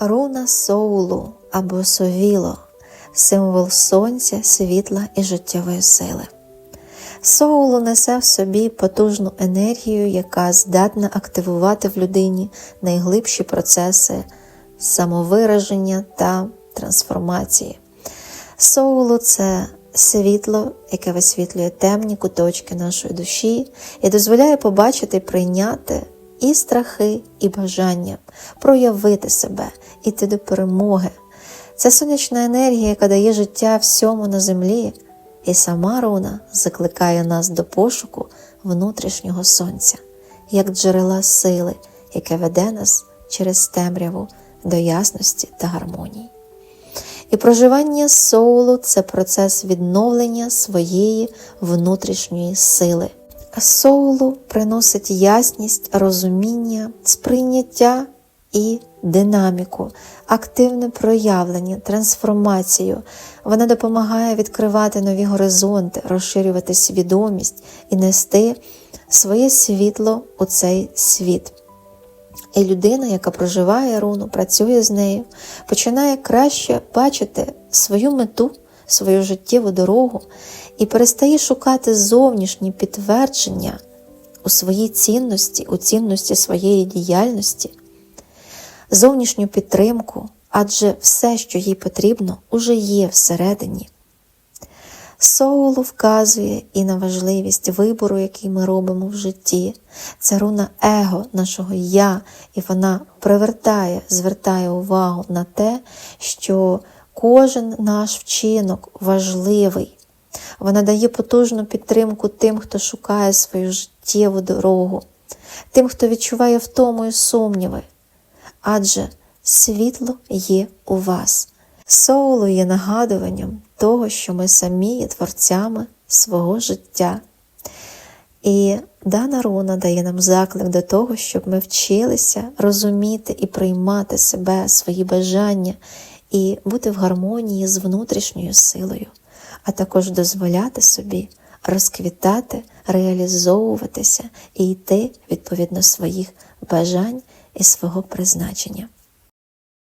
Руна соулу або совіло символ сонця, світла і життєвої сили. Соулу несе в собі потужну енергію, яка здатна активувати в людині найглибші процеси самовираження та трансформації. Соулу це світло, яке висвітлює темні куточки нашої душі і дозволяє побачити і прийняти і страхи, і бажання, проявити себе, іти до перемоги. Це сонячна енергія, яка дає життя всьому на землі, і сама руна закликає нас до пошуку внутрішнього сонця, як джерела сили, яке веде нас через темряву до ясності та гармонії. І проживання соулу це процес відновлення своєї внутрішньої сили. Соулу приносить ясність, розуміння, сприйняття і динаміку, активне проявлення, трансформацію. Вона допомагає відкривати нові горизонти, розширювати свідомість і нести своє світло у цей світ. І людина, яка проживає руну, працює з нею, починає краще бачити свою мету, свою життєву дорогу і перестає шукати зовнішні підтвердження у своїй цінності, у цінності своєї діяльності, зовнішню підтримку, адже все, що їй потрібно, уже є всередині. Соулу вказує і на важливість вибору, який ми робимо в житті. Це руна его нашого я, і вона привертає, звертає увагу на те, що кожен наш вчинок важливий. Вона дає потужну підтримку тим, хто шукає свою життєву дорогу, тим, хто відчуває втому і сумніви. Адже світло є у вас. Соулу є нагадуванням того, що ми самі є творцями свого життя. І дана руна дає нам заклик до того, щоб ми вчилися розуміти і приймати себе, свої бажання і бути в гармонії з внутрішньою силою, а також дозволяти собі розквітати, реалізовуватися і йти відповідно своїх бажань і свого призначення.